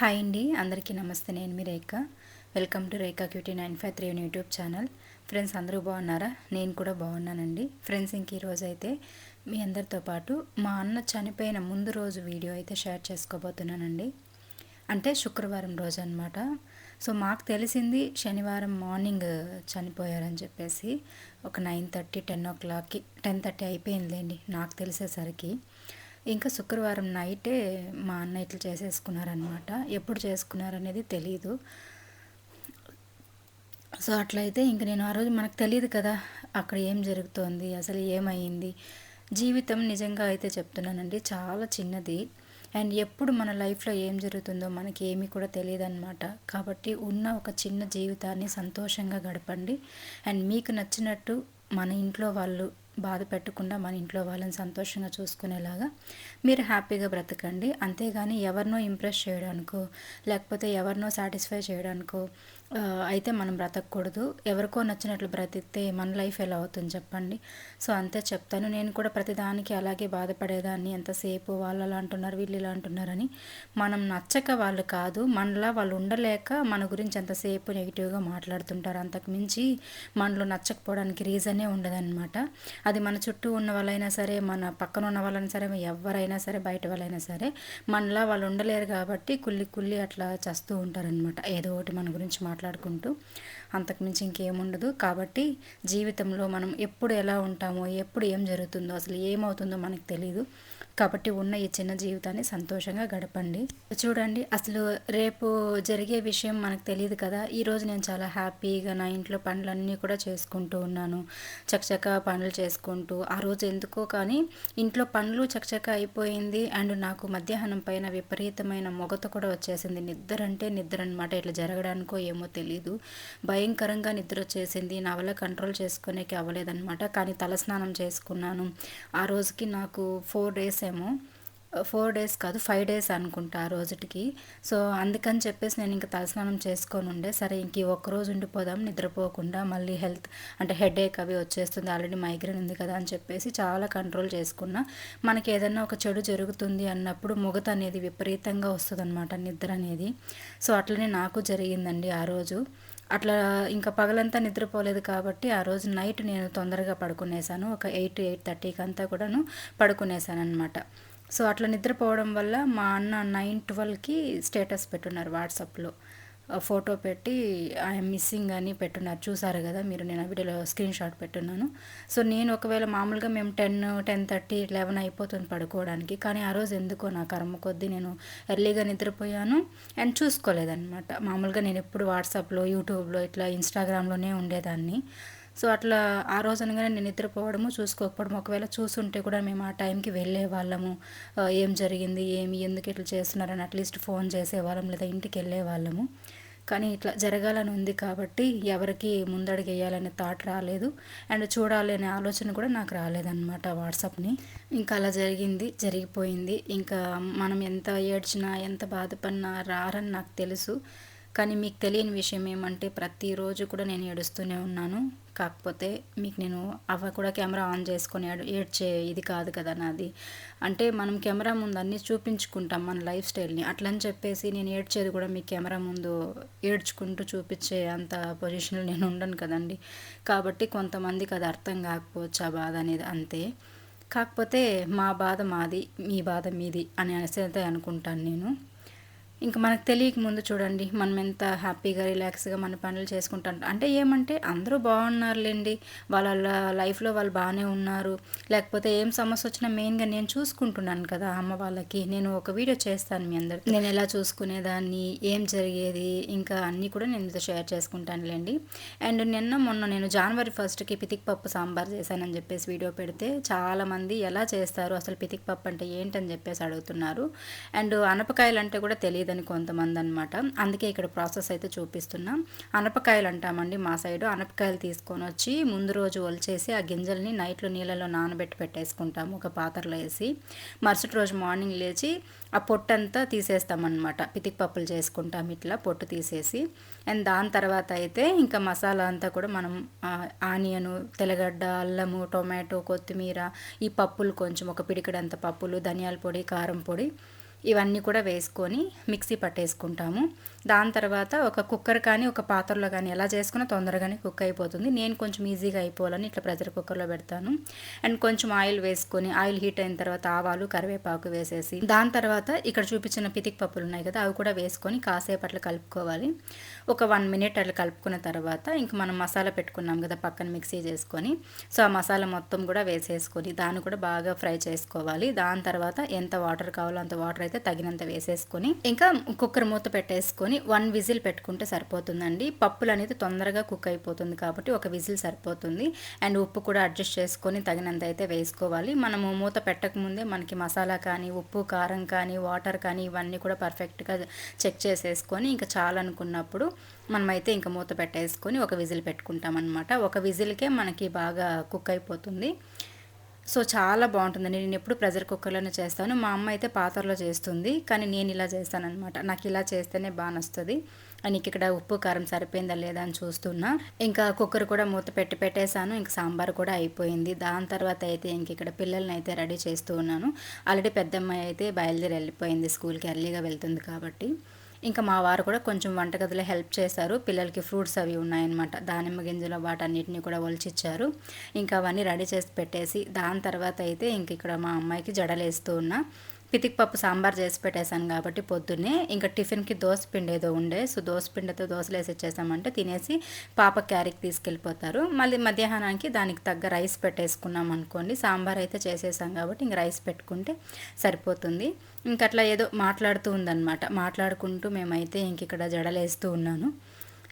Hi అండి అందరికీ నమస్తే. నేను మీ Rekha. Welcome to Rekha QT nine five three YouTube channel. Friends అందరూ బాగున్నారా? నేను కూడా బాగున్నానండి. ఫ్రెండ్స్ ఇంక ఈరోజు అయితే మీ అందరితో పాటు మా అన్న చనిపోయిన ముందు రోజు వీడియో అయితే షేర్ చేసుకోబోతున్నానండి. అంటే శుక్రవారం రోజు అనమాట సో మాకు తెలిసింది శనివారం మార్నింగ్ చనిపోయారని చెప్పేసి ఒక నైన్ థర్టీ టెన్ ఓ క్లాక్కి టెన్ థర్టీ అయిపోయిందిలేండి నాకు తెలిసేసరికి. ఇంకా శుక్రవారం నైటే మా అన్న ఇట్లా చేసేసుకున్నారనమాట ఎప్పుడు చేసుకున్నారనేది తెలీదు. సో అట్లయితే ఇంక నేను ఆ రోజు మనకు తెలియదు కదా అక్కడ ఏం జరుగుతోంది అసలు ఏమైంది? జీవితం నిజంగా అయితే చెప్తున్నానండి చాలా చిన్నది. అండ్ ఎప్పుడు మన లైఫ్లో ఏం జరుగుతుందో మనకి ఏమీ కూడా తెలియదు అనమాట కాబట్టి ఉన్న ఒక చిన్న జీవితాన్ని సంతోషంగా గడపండి. అండ్ మీకు నచ్చినట్టు మన ఇంట్లో వాళ్ళు బాధ పెట్టకుండా మన ఇంట్లో వాళ్ళని సంతోషంగా చూసుకునేలాగా మీరు హ్యాపీగా బ్రతకండి. అంతేగాని ఎవరినో ఇంప్రెస్ చేయడానికో లేకపోతే ఎవరినో సాటిస్ఫై చేయడానికో అయితే మనం బ్రతకూడదు ఎవరికో నచ్చినట్లు బ్రతికితే మన లైఫ్ ఎలా అవుతుంది చెప్పండి. సో అంతే చెప్తాను. నేను కూడా ప్రతిదానికి అలాగే బాధపడేదాన్ని. ఎంతసేపు వాళ్ళు అలా అంటున్నారు వీళ్ళు ఇలా అంటున్నారని మనం నచ్చక వాళ్ళు కాదు. మనలా వాళ్ళు ఉండలేక మన గురించి ఎంతసేపు నెగిటివ్గా మాట్లాడుతుంటారు. అంతకు మించి మనలో నచ్చకపోవడానికి రీజనే ఉండదన్నమాట. అది మన చుట్టూ ఉన్న వాళ్ళైనా సరే మన పక్కన ఉన్న వాళ్ళైనా సరే ఎవరైనా సరే బయట వాళ్ళైనా సరే మనలా వాళ్ళు ఉండలేరు కాబట్టి కుల్లి కుల్లి అట్లా చేస్తూ ఉంటారనమాట ఏదో ఒకటి మన గురించి మాట్లాడుకుంటూ అంతకుమించి ఇంకేముండదు. కాబట్టి జీవితంలో మనం ఎప్పుడు ఎలా ఉంటామో ఎప్పుడు ఏం జరుగుతుందో అసలు ఏమవుతుందో మనకు తెలియదు కాబట్టి ఉన్న ఈ చిన్న జీవితాన్ని సంతోషంగా గడపండి. చూడండి అసలు రేపు జరిగే విషయం మనకు తెలియదు కదా. ఈరోజు నేను చాలా హ్యాపీగా నా ఇంట్లో పనులన్నీ కూడా చేసుకుంటూ ఉన్నాను. చకచక పనులు చేసుకుంటూ ఆ రోజు ఎందుకో కానీ ఇంట్లో పనులు చకచక అయిపోయింది. అండ్ నాకు మధ్యాహ్నం పైన విపరీతమైన మొగత కూడా వచ్చేసింది. నిద్ర అంటే నిద్ర అనమాట ఇట్లా జరగడానికో ఏమో తెలియదు భయంకరంగా నిద్ర వచ్చేసింది. నా వల్ల కంట్రోల్ చేసుకునేకి అవ్వలేదన్నమాట. కానీ తలస్నానం చేసుకున్నాను. ఆ రోజుకి నాకు ఫోర్ డేస్ ఏమో ఫోర్ డేస్ కాదు ఫైవ్ డేస్ అనుకుంటా ఆ రోజుకి సో అందుకని చెప్పేసి నేను ఇంకా తలస్నానం చేసుకొని ఉండే. సరే ఇంక ఒక్కరోజు ఉండిపోదాం నిద్రపోకుండా మళ్ళీ హెల్త్ అంటే హెడేక్ అవి వచ్చేస్తుంది. ఆల్రెడీ మైగ్రేన్ ఉంది కదా అని చెప్పేసి చాలా కంట్రోల్ చేసుకున్నా. మనకి ఏదైనా ఒక చెడు జరుగుతుంది అన్నప్పుడు ముగత అనేది విపరీతంగా వస్తుంది అనమాట నిద్ర అనేది. సో అట్లనే నాకు జరిగిందండి ఆ రోజు. అట్లా ఇంకా పగలంతా నిద్రపోలేదు కాబట్టి ఆ రోజు నైట్ నేను తొందరగా పడుకునేసాను. ఒక ఎయిట్ ఎయిట్ థర్టీకి అంతా కూడాను పడుకునేసాను అనమాట సో అట్లా నిద్రపోవడం వల్ల మా అన్న నైన్ ట్వెల్వ్కి స్టేటస్ పెట్టున్నారు వాట్సాప్లో. ఫోటో పెట్టి ఐఎమ్ మిస్సింగ్ అని పెట్టున్నారు. చూసారు కదా మీరు నేను వీడియోలో స్క్రీన్ షాట్ పెట్టున్నాను. సో నేను ఒకవేళ మామూలుగా మేము టెన్ టెన్ థర్టీ లెవెన్ అయిపోతుంది పడుకోవడానికి. కానీ ఆ రోజు ఎందుకో నా కర్మ కొద్దీ నేను ఎర్లీగా నిద్రపోయాను. అండ్ చూసుకోలేదన్నమాట. మామూలుగా నేను ఎప్పుడు వాట్సాప్లో యూట్యూబ్లో ఇట్లా ఇన్స్టాగ్రామ్లోనే ఉండేదాన్ని. సో అట్లా ఆ రోజు అనగానే నేను నిద్రపోవడము చూసుకోకపోవడం ఒకవేళ చూసుంటే కూడా మేము ఆ టైంకి వెళ్ళే వాళ్ళము. ఏం జరిగింది ఏమి ఎందుకు ఇట్లా చేస్తున్నారని అట్లీస్ట్ ఫోన్ చేసేవాళ్ళం లేదా ఇంటికి వెళ్ళే వాళ్ళము. కానీ ఇట్లా జరగాలని ఉంది కాబట్టి ఎవరికి ముందడిగేయాలనే థాట్ రాలేదు. అండ్ చూడాలి అనే ఆలోచన కూడా నాకు రాలేదన్నమాట వాట్సాప్ని. ఇంకా అలా జరిగింది జరిగిపోయింది. ఇంకా మనం ఎంత ఏడ్చినా ఎంత బాధపడినా రారని నాకు తెలుసు. కానీ మీకు తెలియని విషయం ఏమంటే ప్రతిరోజు కూడా నేను ఏడుస్తూనే ఉన్నాను. కాకపోతే మీకు నేను అవ కూడా కెమెరా ఆన్ చేసుకొని ఏడ్చే ఇది కాదు కదా నాది. అంటే మనం కెమెరా ముందు అన్నీ చూపించుకుంటాం మన లైఫ్ స్టైల్ని. అట్లని చెప్పేసి నేను ఏడ్చేది కూడా మీ కెమెరా ముందు ఏడ్చుకుంటూ చూపించే అంత పొజిషన్లో నేను ఉండను కదండి. కాబట్టి కొంతమందికి అది అర్థం కాకపోవచ్చు ఆ బాధ అనేది అంతే. కాకపోతే మా బాధ మాది మీ బాధ మీది అని అనేసి అనుకుంటాను నేను. ఇంకా మనకు తెలియక ముందు చూడండి మనం ఎంత హ్యాపీగా రిలాక్స్గా మన పనులు చేసుకుంటాం. అంటే ఏమంటే అందరూ బాగున్నారులేండి వాళ్ళ లైఫ్లో వాళ్ళు బాగానే ఉన్నారు. లేకపోతే ఏం సమస్య వచ్చినా మెయిన్గా నేను చూసుకుంటున్నాను కదా అమ్మ వాళ్ళకి నేను ఒక వీడియో చేస్తాను మీ అందరు. నేను ఎలా చూసుకునేదాన్ని ఏం జరిగేది ఇంకా అన్నీ కూడా నేను మీతో షేర్ చేసుకుంటానులేండి. అండ్ నిన్న మొన్న నేను జనవరి ఫస్ట్కి పితిక్ పప్పు సాంబార్ చేశానని చెప్పేసి వీడియో పెడితే చాలామంది ఎలా చేస్తారు అసలు పితిక్ పప్పు అంటే ఏంటని చెప్పేసి అడుగుతున్నారు. అండ్ అనపకాయలు అంటే కూడా తెలియదు లేదని కొంతమంది అనమాట అందుకే ఇక్కడ ప్రాసెస్ అయితే చూపిస్తున్నాం. అనపకాయలు అంటామండి మా సైడు. అనపకాయలు తీసుకొని వచ్చి ముందు రోజు ఒలిచేసి ఆ గింజల్ని నైట్లో నీళ్ళలో నానబెట్టి పెట్టేసుకుంటాము ఒక పాత్రలో వేసి. మరుసటి రోజు మార్నింగ్ లేచి ఆ పొట్టు అంతా తీసేస్తామన్నమాట. పితికి పప్పులు చేసుకుంటాం ఇట్లా పొట్టు తీసేసి. అండ్ దాని తర్వాత అయితే ఇంకా మసాలా అంతా కూడా మనం ఆనియను తెల్లగడ్డ అల్లము టొమాటో కొత్తిమీర ఈ పప్పులు కొంచెం ఒక పిడికడంత పప్పులు ధనియాల పొడి కారం పొడి ఇవన్నీ కూడా వేసుకొని మిక్సీ పట్టేసుకుంటాము. దాని తర్వాత ఒక కుక్కర్ కానీ ఒక పాత్రలో కానీ ఎలా చేసుకున్నా తొందరగానే కుక్ అయిపోతుంది. నేను కొంచెం ఈజీగా అయిపోవాలని ఇట్లా ప్రెషర్ కుక్కర్లో పెడతాను. అండ్ కొంచెం ఆయిల్ వేసుకొని ఆయిల్ హీట్ అయిన తర్వాత ఆవాలు కరివేపాకు వేసేసి దాని తర్వాత ఇక్కడ చూపించిన పితిక్ పప్పులు ఉన్నాయి కదా అవి కూడా వేసుకొని కాసేపు అట్లా కలుపుకోవాలి. ఒక వన్ మినిట్ అట్లా కలుపుకున్న తర్వాత ఇంక మనం మసాలా పెట్టుకున్నాం కదా పక్కన మిక్సీ చేసుకొని. సో ఆ మసాలా మొత్తం కూడా వేసేసుకొని దాన్ని కూడా బాగా ఫ్రై చేసుకోవాలి. దాని తర్వాత ఎంత వాటర్ కావాలో అంత వాటర్ అయితే తగినంత వేసేసుకొని ఇంకా కుక్కర్ మూత పెట్టేసుకొని వన్ విజిల్ పెట్టుకుంటే సరిపోతుందండి. పప్పులు అనేది తొందరగా కుక్ అయిపోతుంది కాబట్టి ఒక విజిల్ సరిపోతుంది. అండ్ ఉప్పు కూడా అడ్జస్ట్ చేసుకొని తగినంత అయితే వేసుకోవాలి. మనము మూత పెట్టకముందే మనకి మసాలా కానీ ఉప్పు కారం కానీ వాటర్ కానీ ఇవన్నీ కూడా పర్ఫెక్ట్గా చెక్ చేసేసుకొని ఇంకా చాలనుకున్నప్పుడు మనమైతే ఇంకా మూత పెట్టేసుకొని ఒక విజిల్ పెట్టుకుంటాం అనమాట ఒక విజిల్కే మనకి బాగా కుక్ అయిపోతుంది. సో చాలా బాగుంటుందండి నేను ఎప్పుడు ప్రెషర్ కుక్కర్లోనే చేస్తాను. మా అమ్మ అయితే పాత్రలో చేస్తుంది. కానీ నేను ఇలా చేస్తానమాట నాకు ఇలా చేస్తేనే బాగా నస్తుంది నీకు ఇక్కడ ఉప్పు కారం సరిపోయిందా లేదా అని చూస్తున్నా. ఇంకా కుక్కర్ కూడా మూత పెట్టి పెట్టేశాను. ఇంకా సాంబార్ కూడా అయిపోయింది. దాని తర్వాత అయితే ఇంక ఇక్కడ పిల్లల్ని అయితే రెడీ చేస్తూ ఉన్నాను. ఆల్రెడీ పెద్దమ్మాయి అయితే బయలుదేరి వెళ్ళిపోయింది. స్కూల్కి ఎర్లీగా వెళ్తుంది కాబట్టి. ఇంకా మా వారు కూడా కొంచెం వంటగదిలో హెల్ప్ చేశారు. పిల్లలకి ఫ్రూట్స్ అవి ఉన్నాయన్నమాట. దానిమ్మ గింజలు వాటన్నిటిని కూడా ఒలిచిచ్చారు. ఇంకా అవన్నీ రెడీ చేసి పెట్టేసి దాని తర్వాత అయితే ఇంక ఇక్కడ మా అమ్మాయికి జడలేస్తూ ఉన్నా. పితిక్ పప్పు సాంబార్ చేసి పెట్టేశాను కాబట్టి పొద్దున్నే. ఇంకా టిఫిన్కి దోశ పిండి ఏదో ఉండే. సో దోశ పిండితో దోశలు వేసి ఇచ్చేసామంటే తినేసి పాప క్యారీకి తీసుకెళ్ళిపోతారు. మళ్ళీ మధ్యాహ్నానికి దానికి తగ్గ రైస్ పెట్టేసుకున్నాం అనుకోండి. సాంబార్ అయితే చేసేసాం కాబట్టి ఇంక రైస్ పెట్టుకుంటే సరిపోతుంది. ఇంక అట్లా ఏదో మాట్లాడుతూ ఉందన్నమాట. మాట్లాడుకుంటూ మేమైతే ఇంక ఇక్కడ జడలేస్తూ ఉన్నాను.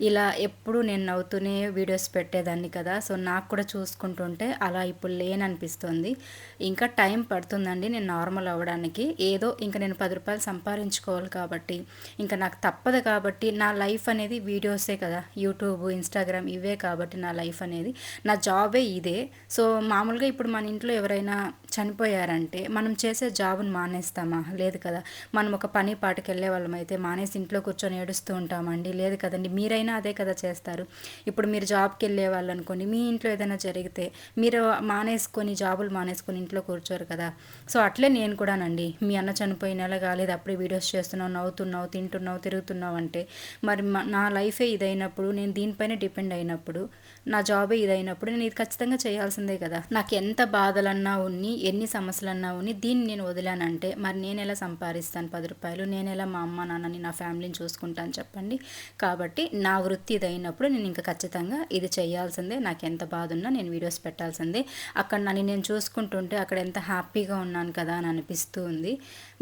ఇలా ఎప్పుడు నేను నవ్వుతూనే వీడియోస్ పెట్టేదాన్ని కదా. సో నాకు కూడా చూసుకుంటుంటే అలా ఇప్పుడు లేననిపిస్తుంది. ఇంకా టైం పడుతుందండి నేను నార్మల్ అవ్వడానికి. ఏదో ఇంకా నేను పది రూపాయలు సంపాదించుకోవాలి కాబట్టి ఇంకా నాకు తప్పదు కాబట్టి నా లైఫ్ అనేది వీడియోసే కదా. యూట్యూబ్ ఇన్స్టాగ్రామ్ ఇవే కాబట్టి నా లైఫ్ అనేది. నా జాబే ఇదే. సో మామూలుగా ఇప్పుడు మన ఇంట్లో ఎవరైనా చనిపోయారంటే మనం చేసే జాబ్ని మానేస్తామా? లేదు కదా. మనం ఒక పని పాటకి వెళ్ళే వాళ్ళం అయితే మానేసి ఇంట్లో కూర్చొని ఏడుస్తూ ఉంటామండి. లేదు కదండి. మీరైనా అదే కదా చేస్తారు. ఇప్పుడు మీరు జాబ్కి వెళ్ళే వాళ్ళు అనుకోండి మీ ఇంట్లో ఏదైనా జరిగితే మీరు మానేసుకొని జాబులు మానేసుకొని ఇంట్లో కూర్చోరు కదా. సో అట్లే నేను కూడానండి. మీ అన్న చనిపోయిన నెల కాలేదు అప్పుడే వీడియోస్ చేస్తున్నావు నవ్వుతున్నావు తింటున్నావు తిరుగుతున్నావు అంటే మరి నా లైఫే ఇదైనప్పుడు నేను దీనిపైన డిపెండ్ అయినప్పుడు నా జాబే ఇదైనప్పుడు నేను ఇది ఖచ్చితంగా చేయాల్సిందే కదా. నాకు ఎంత బాధలన్నా ఉన్ని ఎన్ని సమస్యలన్నా ఉన్ని దీన్ని నేను వదిలానంటే మరి నేను ఎలా సంపాదిస్తాను పది రూపాయలు? నేను ఎలా మా అమ్మ నాన్నని నా ఫ్యామిలీని చూసుకుంటాను చెప్పండి. కాబట్టి నా వృత్తి ఇదైనప్పుడు నేను ఇంకా ఖచ్చితంగా ఇది చేయాల్సిందే. నాకు ఎంత బాధ ఉన్నా నేను వీడియోస్ పెట్టాల్సిందే. అక్కడ నన్ను నేను చూసుకుంటుంటే అక్కడ ఎంత హ్యాపీగా ఉన్నాను కదా అని అనిపిస్తూ ఉంది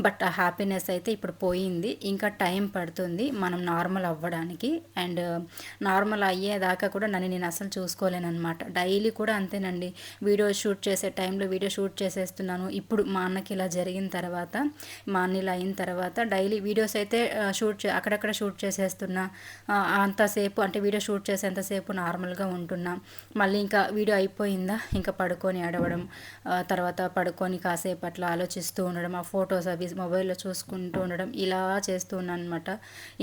బట్ ఆ హ్యాపీనెస్ అయితే ఇప్పుడు పోయింది. ఇంకా టైం పడుతుంది మనం నార్మల్ అవ్వడానికి. అండ్ నార్మల్ అయ్యేదాకా కూడా నన్ను నేను అసలు చూసుకోలేనమాట డైలీ కూడా అంతేనండి. వీడియో షూట్ చేసే టైంలో వీడియో షూట్ చేసేస్తున్నాను. ఇప్పుడు మా అన్నకి ఇలా జరిగిన తర్వాత మా అన్న ఇలా అయిన తర్వాత డైలీ వీడియోస్ అయితే షూట్ అక్కడక్కడ షూట్ చేసేస్తున్నా. అంతసేపు అంటే వీడియో షూట్ చేసేంతసేపు నార్మల్గా ఉంటున్నా. మళ్ళీ ఇంకా వీడియో అయిపోయిందా? ఇంకా పడుకొని అడవడం తర్వాత పడుకొని కాసేపు అట్లా ఆలోచిస్తూ ఉండడం ఆ ఫొటోస్ అవి మొబైల్లో చూసుకుంటూ ఉండడం ఇలా చేస్తూ ఉన్నాను అనమాట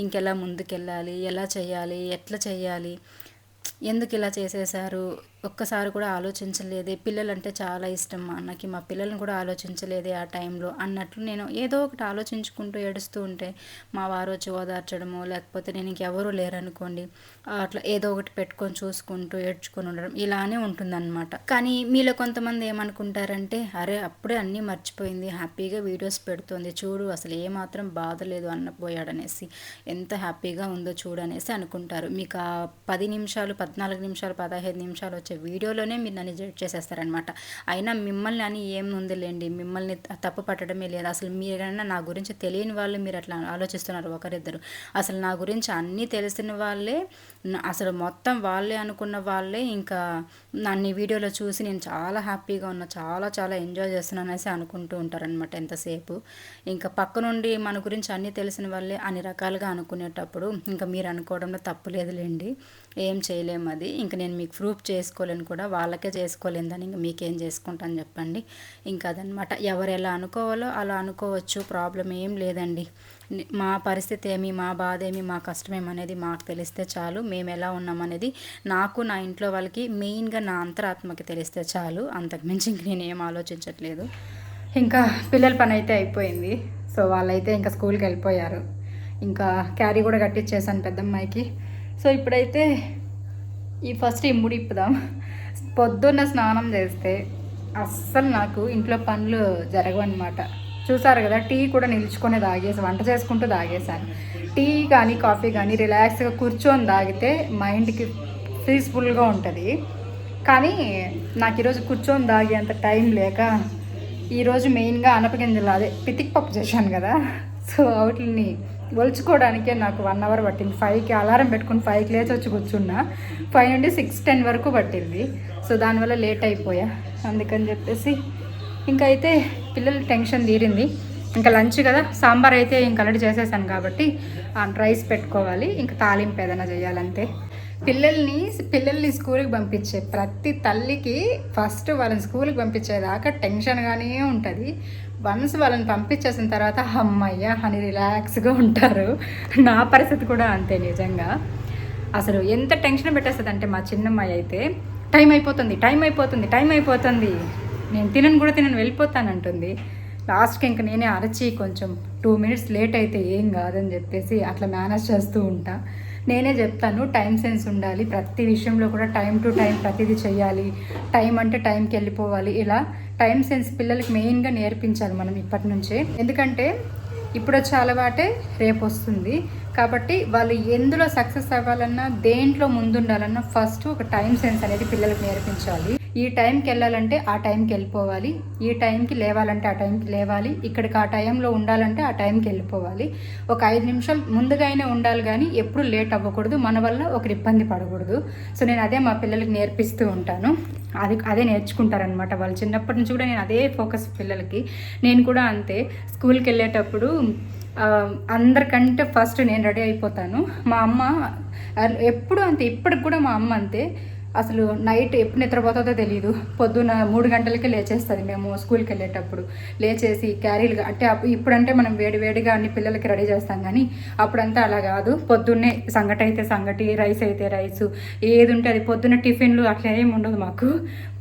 ఇంకెలా ముందుకెళ్ళాలి? ఎలా చేయాలి? ఎట్లా చేయాలి? ఎందుకు ఇలా చేసేసారు ఒక్కసారి కూడా ఆలోచించలేదే. పిల్లలంటే చాలా ఇష్టం మా అన్నకి. మా పిల్లల్ని కూడా ఆలోచించలేదే ఆ టైంలో అన్నట్లు నేను ఏదో ఒకటి ఆలోచించుకుంటూ ఏడుస్తూ ఉంటే మా వారు వచ్చి ఓదార్చడము లేకపోతే నేను ఇంకెవరూ లేరనుకోండి అట్లా ఏదో ఒకటి పెట్టుకొని చూసుకుంటూ ఏడ్చుకొని ఉండడం ఇలానే ఉంటుందన్నమాట. కానీ మీలో కొంతమంది ఏమనుకుంటారంటే అరే అప్పుడే అన్నీ మర్చిపోయింది హ్యాపీగా వీడియోస్ పెడుతుంది చూడు అసలు ఏమాత్రం బాధ లేదు అన్నపోయాడనేసి ఎంత హ్యాపీగా ఉందో చూడనేసి అనుకుంటారు. మీకు ఆ పది నిమిషాలు పద్నాలుగు నిమిషాలు పదహైదు నిమిషాలు వచ్చే వీడియోలోనే మీరు నన్ను జడ్జ్ చేసేస్తారనమాట అయినా మిమ్మల్ని అని ఏం ఉందిలేండి. మిమ్మల్ని తప్పు పట్టడమే లేదు. అసలు మీరైనా నా గురించి తెలియని వాళ్ళు మీరు అట్లా ఆలోచిస్తున్నారు ఒకరిద్దరు. అసలు నా గురించి అన్నీ తెలిసిన వాళ్ళే అసలు మొత్తం వాళ్ళే అనుకున్న వాళ్ళే ఇంకా నన్ను వీడియోలో చూసి నేను చాలా హ్యాపీగా ఉన్నా చాలా చాలా ఎంజాయ్ చేస్తున్నాను అనేసి అనుకుంటూ ఉంటారనమాట ఎంతసేపు. ఇంకా పక్క నుండి మన గురించి అన్నీ తెలిసిన వాళ్ళే అన్ని రకాలుగా అనుకునేటప్పుడు ఇంకా మీరు అనుకోవడంలో తప్పు లేదులేండి. ఏం చేయలేము అది. ఇంకా నేను మీకు ప్రూఫ్ చేసుకోలేను కూడా వాళ్ళకే చేసుకోలేదని ఇంకా మీకేం చేసుకుంటాను చెప్పండి. ఇంకా అదనమాట. ఎవరు ఎలా అనుకోవాలో అలా అనుకోవచ్చు ప్రాబ్లం ఏం లేదండి. మా పరిస్థితి ఏమి మా బాధ ఏమి మా కష్టమేమనేది మాకు తెలిస్తే చాలు. మేము ఎలా ఉన్నామనేది నాకు నా ఇంట్లో వాళ్ళకి మెయిన్గా నా అంతరాత్మకి తెలిస్తే చాలు. అంతకుమించి ఇంక నేను ఏం ఆలోచించట్లేదు. ఇంకా పిల్లల పని అయితే అయిపోయింది. సో వాళ్ళైతే ఇంకా స్కూల్కి వెళ్ళిపోయారు. ఇంకా క్యారీ కూడా కట్టించేసాను పెద్దమ్మాయికి. సో ఇప్పుడైతే ఈ ఫస్ట్ ఈ ముడి ఇప్పుదాం పొద్దున్న స్నానం చేస్తే అస్సలు నాకు ఇంట్లో పనులు జరగవన్నమాట. చూసారు కదా టీ కూడా నిల్చుకొని తాగేసి వంట చేసుకుంటూ తాగేశాను టీ కానీ కాఫీ కానీ రిలాక్స్గా కూర్చొని తాగితే మైండ్కి పీస్ఫుల్గా ఉంటుంది. కానీ నాకు ఈరోజు కూర్చొని తాగేంత టైం లేక ఈరోజు మెయిన్గా అనపగింజలు అదే పితిక్ పప్పు చేశాను కదా. సో వాటిని ఒలుచుకోవడానికే నాకు వన్ అవర్ పట్టింది. ఫైవ్కి అలారం పెట్టుకుని ఫైవ్కి లేచి వచ్చి కూర్చున్నా. ఫైవ్ నుండి సిక్స్ టెన్ వరకు పట్టింది. సో దానివల్ల లేట్ అయిపోయా. అందుకని చెప్పేసి ఇంకా అయితే పిల్లలు టెన్షన్ తీరింది. ఇంకా లంచ్ కదా. సాంబార్ అయితే ఇంక ఆల్రెడీ చేసేసాను కాబట్టి రైస్ పెట్టుకోవాలి. ఇంకా తాలింపు ఏదైనా చేయాలంతే. పిల్లల్ని పిల్లల్ని స్కూల్కి పంపించే ప్రతి తల్లికి ఫస్ట్ వాళ్ళని స్కూల్కి పంపించేదాకా టెన్షన్గానే ఉంటుంది. వన్స్ వాళ్ళని పంపించేసిన తర్వాత అమ్మయ్య అని రిలాక్స్గా ఉంటారు. నా పరిస్థితి కూడా అంతే నిజంగా. అసలు ఎంత టెన్షన్ పెట్టేస్తుంది అంటే మా చిన్నమ్మాయి అయితే టైం అయిపోతుంది టైం అయిపోతుంది టైం అయిపోతుంది. నేను తినను కూడా తినను వెళ్ళిపోతానంటుంది లాస్ట్కి ఇంక నేనే అరచి కొంచెం టూ మినిట్స్ లేట్ అయితే ఏం కాదని చెప్పేసి అట్లా మేనేజ్ చేస్తూ ఉంటా. నేనే చెప్తాను టైం సెన్స్ ఉండాలి ప్రతి విషయంలో కూడా టైం టు టైం ప్రతిదీ చేయాలి టైం అంటే టైంకి వెళ్ళిపోవాలి. ఇలా టైం సెన్స్ పిల్లలకి మెయిన్గా నేర్పించాలి మనం ఇప్పటి నుంచే. ఎందుకంటే ఇప్పుడు వచ్చే అలవాటే రేపు వస్తుంది కాబట్టి వాళ్ళు ఎందులో సక్సెస్ అవ్వాలన్నా దేంట్లో ముందుండాలన్నా ఫస్ట్ ఒక టైం సెన్స్ అనేది పిల్లలకు నేర్పించాలి. ఈ టైంకి వెళ్ళాలంటే ఆ టైంకి వెళ్ళిపోవాలి. ఈ టైంకి లేవాలంటే ఆ టైంకి లేవాలి. ఇక్కడికి ఆ టైంలో ఉండాలంటే ఆ టైంకి వెళ్ళిపోవాలి. ఒక ఐదు నిమిషాలు ముందుగా అయినా ఉండాలి కానీ ఎప్పుడు లేట్ అవ్వకూడదు. మన వల్ల ఒకరు ఇబ్బంది పడకూడదు. సో నేను అదే మా పిల్లలకి నేర్పిస్తూ ఉంటాను. అది అదే నేర్చుకుంటారనమాట వాళ్ళు. చిన్నప్పటి నుంచి కూడా నేను అదే ఫోకస్ పిల్లలకి. నేను కూడా అంతే. స్కూల్కి వెళ్ళేటప్పుడు అందరికంటే ఫస్ట్ నేను రెడీ అయిపోతాను. మా అమ్మ ఎప్పుడు అంతే ఇప్పటికి కూడా మా అమ్మ అంతే. అసలు నైట్ ఎప్పుడు నిద్రపోతుందో తెలియదు పొద్దున్న మూడు గంటలకే లేచేస్తుంది మేము స్కూల్కి వెళ్ళేటప్పుడు. లేచేసి క్యారీలు అంటే ఇప్పుడంటే మనం వేడి వేడిగా అన్ని పిల్లలకి రెడీ చేస్తాం కానీ అప్పుడంతా అలా కాదు. పొద్దున్నే సంగటి అయితే సంగటి రైస్ అయితే రైస్. ఏది ఉంటే అది పొద్దున్న టిఫిన్లు అట్లా ఏమి ఉండదు మాకు.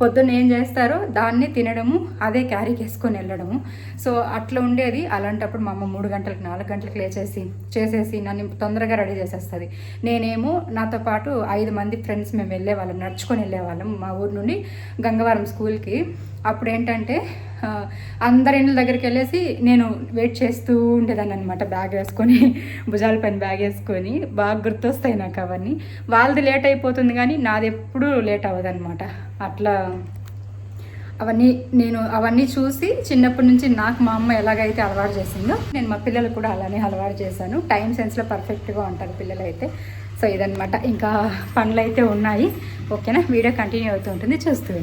పొద్దున్న ఏం చేస్తారో దాన్ని తినడము అదే క్యారీకి వేసుకొని వెళ్ళడము. సో అట్లా ఉండేది. అలాంటప్పుడు మా అమ్మ మూడు గంటలకు నాలుగు గంటలకు లేచేసి చేసేసి నన్ను తొందరగా రెడీ చేసేస్తుంది. నేనేమో నాతో పాటు ఐదు మంది ఫ్రెండ్స్ మేము వెళ్ళే వాళ్ళం. నడుచుకొని వెళ్ళేవాళ్ళం మా ఊరు నుండి గంగవరం స్కూల్కి. అప్పుడు ఏంటంటే అందరి ఇండ్ల దగ్గరికి వెళ్ళేసి నేను వెయిట్ చేస్తూ ఉండేదాన్ని అనమాట బ్యాగ్ వేసుకొని భుజాల పైన బ్యాగ్ వేసుకొని బాగా గుర్తొస్తాయి నాకు అవన్నీ. వాళ్ళది లేట్ అయిపోతుంది కానీ నాది ఎప్పుడూ లేట్ అవ్వదనమాట అట్లా అవన్నీ నేను అవన్నీ చూసి చిన్నప్పటి నుంచి నాకు మా అమ్మ ఎలాగైతే అలవాటు చేసిందో నేను మా పిల్లలు కూడా అలానే అలవాటు చేశాను. టైం సెన్స్లో పర్ఫెక్ట్గా ఉంటారు పిల్లలైతే. సో ఇదనమాట ఇంకా పనులు అయితే ఉన్నాయి. ఓకేనా? వీడియో కంటిన్యూ అవుతూ ఉంటుంది. చూస్తూ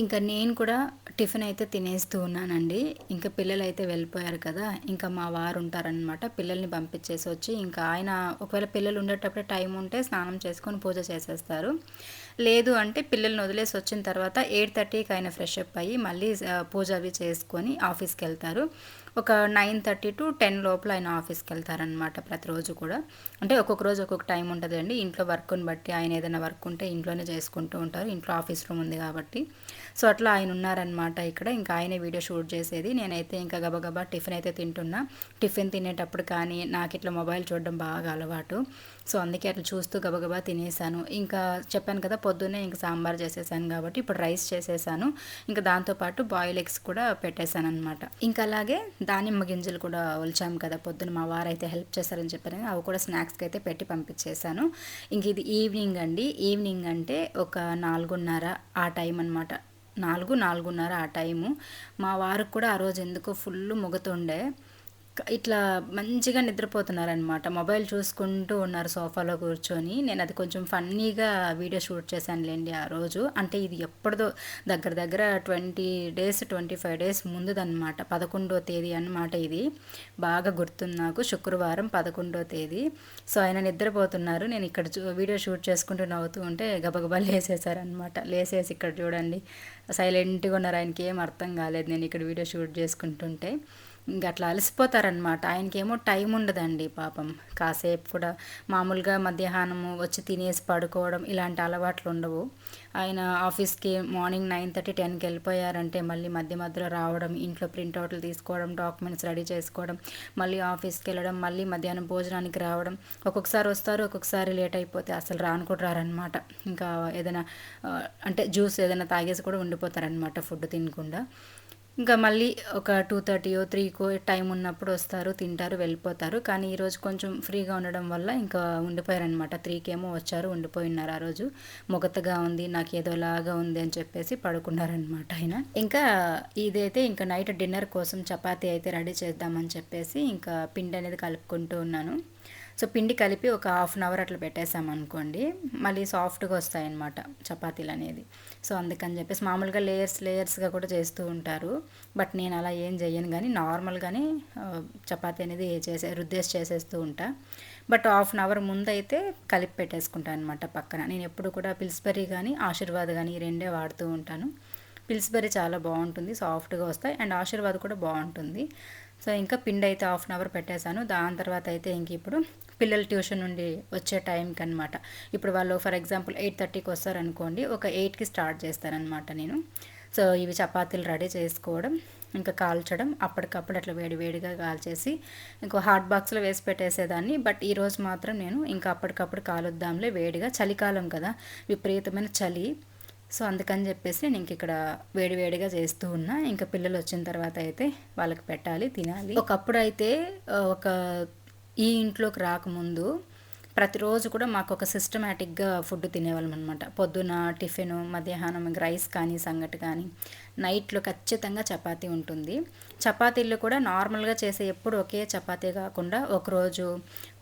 ఇంకా నేను కూడా టిఫిన్ అయితే తినేస్తూ ఉన్నానండి. ఇంకా పిల్లలు అయితే వెళ్ళిపోయారు కదా. ఇంకా మా వారు ఉంటారనమాట పిల్లల్ని పంపించేసి వచ్చి ఇంకా ఆయన ఒకవేళ పిల్లలు ఉండేటప్పుడు టైం ఉంటే స్నానం చేసుకొని పూజ చేసేస్తారు. లేదు అంటే పిల్లల్ని వదిలేసి వచ్చిన తర్వాత ఎయిట్ థర్టీకి ఆయన ఫ్రెష్ అప్ అయ్యి మళ్ళీ పూజ అవి చేసుకొని ఆఫీస్కి వెళ్తారు. ఒక నైన్ థర్టీ టు టెన్ లోపల ఆయన ఆఫీస్కి వెళ్తారనమాట ప్రతిరోజు కూడా. అంటే ఒక్కొక్క రోజు ఒక్కొక్క టైం ఉంటుందండి. ఇంట్లో వర్క్ని బట్టి ఆయన ఏదైనా వర్క్ ఉంటే ఇంట్లోనే చేసుకుంటూ ఉంటారు. ఇంట్లో ఆఫీస్ రూమ్ ఉంది కాబట్టి. సో అట్లా ఆయన ఉన్నారనమాట ఇక్కడ. ఇంకా ఆయనే వీడియో షూట్ చేసేది. నేనైతే ఇంకా గబగబా టిఫిన్ అయితే తింటున్నా. టిఫిన్ తినేటప్పుడు కానీ నాకు ఇట్లా మొబైల్ చూడడం బాగా అలవాటు. సో అందుకే అట్లా చూస్తూ గబగబా తినేసాను. ఇంకా చెప్పాను కదా పొద్దున్నే ఇంకా సాంబార్ చేసేసాను కాబట్టి ఇప్పుడు రైస్ చేసేసాను. ఇంకా దాంతోపాటు బాయిల్ ఎగ్స్ కూడా పెట్టేశాను అనమాట ఇంకా అలాగే దానిమ్మ గింజలు కూడా ఒలిచాము కదా పొద్దున మా వారు అయితే హెల్ప్ చేశారని చెప్పాను అవి కూడా స్నాక్స్కి అయితే పెట్టి పంపించేశాను. ఇంక ఇది ఈవినింగ్ అండి. ఈవినింగ్ అంటే ఒక నాలుగున్నర ఆ టైం అనమాట నాలుగు నాలుగున్నర ఆ టైము. మా వారికి కూడా ఆ రోజు ఎందుకో ఫుల్ మొగతుండే. ఇట్లా మంచిగా నిద్రపోతున్నారనమాట మొబైల్ చూసుకుంటూ ఉన్నారు సోఫాలో కూర్చొని. నేను అది కొంచెం ఫన్నీగా వీడియో షూట్ చేశానులేండి ఆ రోజు. అంటే ఇది ఎప్పటిదో దగ్గర దగ్గర twenty days twenty five days ముందుదన్నమాట. పదకొండో తేదీ అనమాట ఇది. బాగా గుర్తుంది నాకు. శుక్రవారం పదకొండో తేదీ. సో ఆయన నిద్రపోతున్నారు. నేను ఇక్కడ వీడియో షూట్ చేసుకుంటూ నవ్వుతూ ఉంటే గబగబా లేసేసారనమాట లేసేసి ఇక్కడ చూడండి. సైలెంట్గా ఉన్నారు. ఆయనకి ఏం అర్థం కాలేదు నేను ఇక్కడ వీడియో షూట్ చేసుకుంటుంటే. ఇంక అట్లా అలసిపోతారనమాట ఆయనకేమో టైం ఉండదండి పాపం. కాసేపు కూడా మామూలుగా మధ్యాహ్నము వచ్చి తినేసి పడుకోవడం ఇలాంటి అలవాట్లు ఉండవు. ఆయన ఆఫీస్కి మార్నింగ్ నైన్ థర్టీ టెన్కి వెళ్ళిపోయారంటే మళ్ళీ మధ్య మధ్యలో రావడం ఇంట్లో ప్రింట్అవుట్లు తీసుకోవడం డాక్యుమెంట్స్ రెడీ చేసుకోవడం మళ్ళీ ఆఫీస్కి వెళ్ళడం మళ్ళీ మధ్యాహ్నం భోజనానికి రావడం ఒక్కొక్కసారి వస్తారు ఒక్కొక్కసారి లేట్ అయిపోతే అసలు రాను కూడా రారనమాట ఇంకా ఏదైనా అంటే జ్యూస్ ఏదైనా తాగేసి కూడా ఉండిపోతారనమాట ఫుడ్ తినకుండా. ఇంకా మళ్ళీ ఒక టూ థర్టీయో త్రీకో టైం ఉన్నప్పుడు వస్తారు తింటారు వెళ్ళిపోతారు. కానీ ఈరోజు కొంచెం ఫ్రీగా ఉండడం వల్ల ఇంకా ఉండిపోయారనమాట త్రీకేమో వచ్చారు ఉండిపోయినారు ఆ రోజు. మొగతగా ఉంది నాకు ఏదోలాగా ఉంది అని చెప్పేసి పడుకున్నారనమాట ఆయన. ఇంకా ఇదైతే ఇంకా నైట్ డిన్నర్ కోసం చపాతీ అయితే రెడీ చేద్దామని చెప్పేసి ఇంకా పిండి అనేది కలుపుకుంటూ ఉన్నాను. సో పిండి కలిపి ఒక హాఫ్ అన్ అవర్ అట్లా పెట్టేసామనుకోండి మళ్ళీ సాఫ్ట్గా వస్తాయన్నమాట చపాతీలు అనేది సో అందుకని చెప్పేసి మామూలుగా లేయర్స్ లేయర్స్గా కూడా చేస్తూ ఉంటారు. బట్ నేను అలా ఏం చెయ్యను కానీ నార్మల్గానే చపాతీ అనేది చేసే రుద్దేసి చేసేస్తూ ఉంటా. బట్ హాఫ్ అన్ అవర్ ముందైతే కలిపి పెట్టేసుకుంటాను అనమాట పక్కన. నేను ఎప్పుడు కూడా పిల్స్బెర్రీ కానీ ఆశీర్వాద్ కానీ ఈ రెండే వాడుతూ ఉంటాను. పిల్స్బెర్రీ చాలా బాగుంటుంది సాఫ్ట్గా వస్తాయి. అండ్ ఆశీర్వాద్ కూడా బాగుంటుంది. సో ఇంకా పిండి అయితే హాఫ్ అన్ అవర్ పెట్టేశాను. దాని తర్వాత అయితే ఇంక ఇప్పుడు పిల్లలు ట్యూషన్ నుండి వచ్చే టైంకి అనమాట ఇప్పుడు వాళ్ళు ఫర్ ఎగ్జాంపుల్ ఎయిట్ థర్టీకి వస్తారనుకోండి ఒక ఎయిట్కి స్టార్ట్ చేస్తానమాట నేను. సో ఇవి చపాతీలు రెడీ చేసుకోవడం ఇంకా కాల్చడం అప్పటికప్పుడు అట్లా వేడి వేడిగా కాల్చేసి ఇంకో హాట్ బాక్స్లో వేసి పెట్టేసేదాన్ని. బట్ ఈరోజు మాత్రం నేను ఇంకా అప్పటికప్పుడు కాలుద్దాంలే వేడిగా చలికాలం కదా విపరీతమైన చలి. సో అందుకని చెప్పేసి నేను ఇంక ఇక్కడ వేడివేడిగా చేస్తూ ఉన్నా. ఇంకా పిల్లలు వచ్చిన తర్వాత అయితే వాళ్ళకి పెట్టాలి తినాలి. ఒకప్పుడు అయితే ఒక ఈ ఇంట్లోకి రాకముందు ప్రతిరోజు కూడా మాకు ఒక సిస్టమేటిక్గా ఫుడ్ తినేవాళ్ళం అనమాట పొద్దున టిఫిన్ మధ్యాహ్నం రైస్ కానీ సంగటి కానీ నైట్లో ఖచ్చితంగా చపాతీ ఉంటుంది. చపాతీలు కూడా నార్మల్గా చేసే ఎప్పుడు ఒకే చపాతీ కాకుండా ఒకరోజు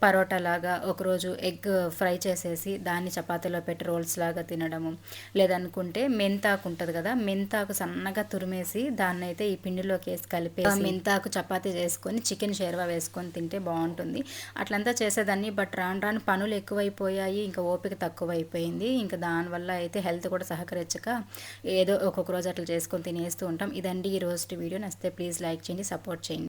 పరోటా లాగా ఒకరోజు ఎగ్ ఫ్రై చేసేసి దాన్ని చపాతీలో పెట్టి రోల్స్ లాగా తినడము. లేదనుకుంటే మెంతాకు ఉంటుంది కదా మెంతాకు సన్నగా తురిమేసి దాన్ని అయితే ఈ పిండిలోకి వేసి కలిపి మెంతాకు చపాతీ చేసుకొని చికెన్ షేర్వా వేసుకొని తింటే బాగుంటుంది. అట్లంతా చేసేదాన్ని బట్ రాను రాను పనులు ఎక్కువైపోయాయి ఇంకా ఓపిక తక్కువైపోయింది. ఇంకా దానివల్ల అయితే హెల్త్ కూడా సహకరించక ఏదో ఒక్కొక్క రోజు అట్లా చేసుకొని తినేస్తూ ఉంటాం. ఇదండి ఈ రోజు వీడియో. నచ్చితే ప్లీజ్ లైక్ చేయండి సపోర్ట్ చేయండి.